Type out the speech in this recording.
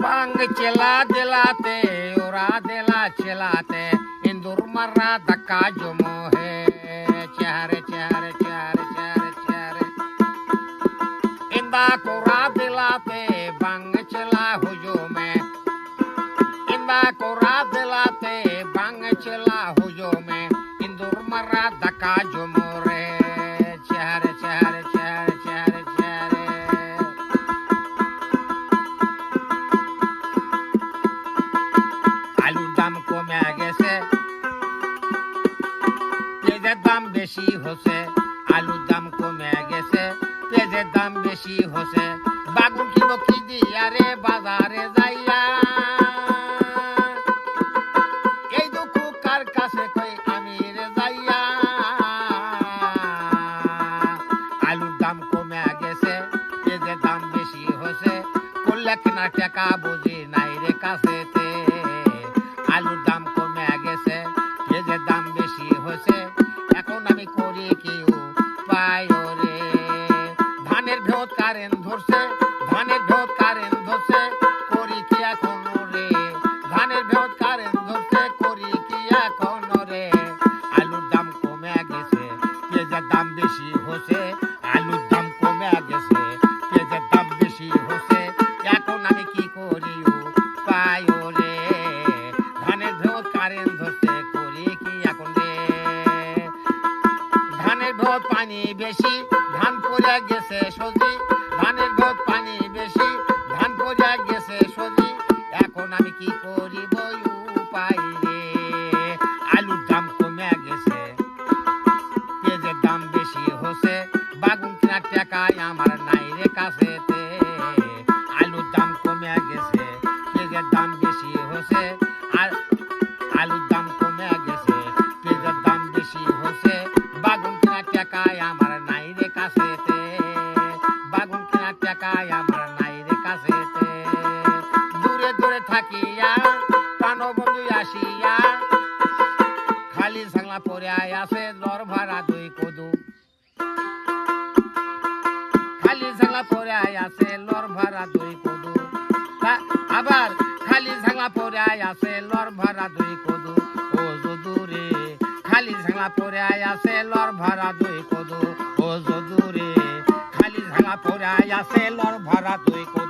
बांग चला दिलाते उरा दिला चलाते। इंदुर मर्रा धक्का जो मोहे। चेहरे चेहरे चेहरे चेहरे चेहरे। इंदा कोरा दिलाते, बांग चला हुजूम में। इंदा कोरा दिलाते, बांग चला हुजूम में। इंदुर मर्रा পেঁয়াজের দাম বেশি হচ্ছে, আলুর দাম কমে গেছে, পেঁয়াজের দাম বেশি হচ্ছে। বাগুন কি দিয়া রে বাজারে যাইয়া? এই দুঃখ কার কাছে কই আমি রে যাইয়া? আলুর দাম কমে গেছে, পেঁয়াজের দাম বেশি হচ্ছে করলে কিনা টাকা বুঝি ধরছে, ধানের ভেত কারেন্ট ধরছে, করি কি এখন রে? ধানের ভেত কারেন্ট ধরছে, করি কি এখন রে? আলুর দাম কমে গেছে, পেঁয়াজের দাম বেশি হচ্ছে, আলুর দাম কমে গেছে, পেঁয়াজের দাম বেশি হচ্ছে, এখন আমি কি করি উপায় রে। ধানের ভেত কারেন্ট ধরছে, করি কি এখন রে? ধানের ভেত পানি বেশি, ধান পড়ে গেছে সজি রে আলুর দাম কমে গেছে, পেঁয়াজের দাম বেশি হচ্ছে আর আলুর দাম কমে গেছে, পেঁয়াজের দাম বেশি হচ্ছে বাগুন কেনার টাকায় আমার নাই রে কাছেতে। বাগুন কেনার টাকায় আমার নাই রে কাছেতে। দূরে দূরে থাকিয়া প্রাণ বন্ধু আসিয়া, খালি সাংলা পরে আছে লর ভাড়া খালি ঝাঙা পড়ায় আছে লর ভাড়া দুই কদু। আবার খালি ঝাঙা পড়ায় আছে লর ভাড়া দুই কদু। ও যদু রে, খালি ঝাঙা পড়ায় আছে লর ভাড়া দুই কদু। ও যদু রে, খালি ঝাঙা পড়ায় আছে লর ভাড়া দুই কদু।